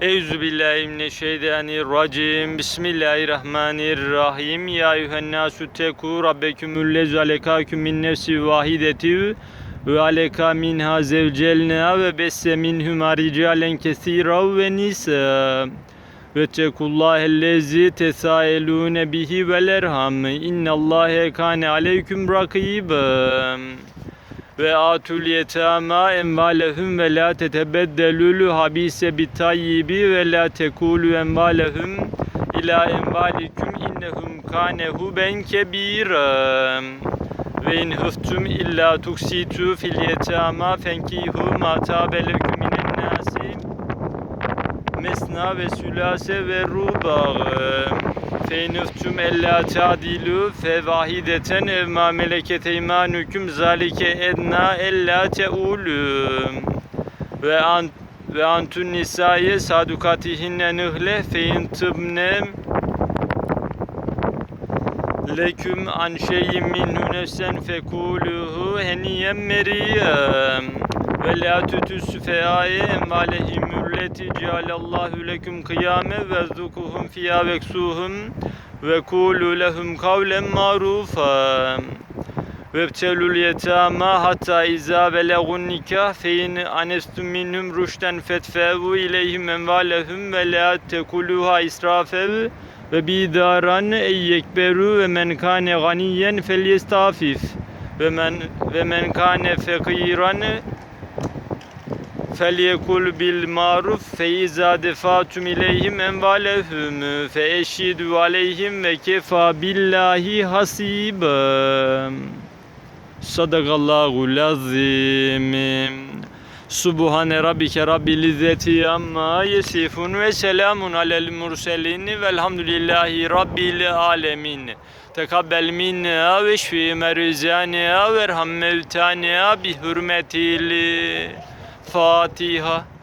Euzu billahi mineşşeytanirracim. Bismillahirrahmanirrahim. Ya eyyühennasu teku rabbekumullezî alekâküm min nefsin vahideti ve aleka minha zevcelna ve besse minhuma ricalen kesîran ve nisa. Ve tekullâhellezî tesâelûne bihi vel erham. İnnallâhe kâne aleyküm rakîben ve atul yetama emvalehum ve la tetebeddelul habise bitayyibi ve la tekulu emvalehum ila emvalikum innehum kanehu ben kebira ve in hıftum illa tuksitu fil yetama fenkihu ma tabelekum minen nasi mesna ve sülase ve ruba feynüftüm ella ta'dilu fe vahideten ev ma meleket eymanukum zalike edna ella teulu ve an ve antun nisaye sadukatihinne nıhle feyin tıbne leküm an şeyin minhu nefsen fekuluhu heniyen meriyem ve la tutüs feaye emvalehim ülleti cealallahu leküm kıyame ve zukuhum fiyâ veksuhum ve kulu lehum kavlen marufa. Vebtelul yetama hatta iza belegun nikah feyin anestum minhum rüşten fetfevu ileyhim envalehum ve la tekuluha israfev ve bidaran ey yekberu ve men kane ganiyen felyestafif ve iza defatum ileyhim envalehum fe eşhidu aleyhim ve kefa billahi hasiba Sadakallahu lazim. Subhane rabbike rabbil izzeti amma yesifun ve selamun alel murselin velhamdülillahi rabbil alemin. Tekabbel minna ve şfi merizana ve erham mevtana bi hürmetil Fatiha.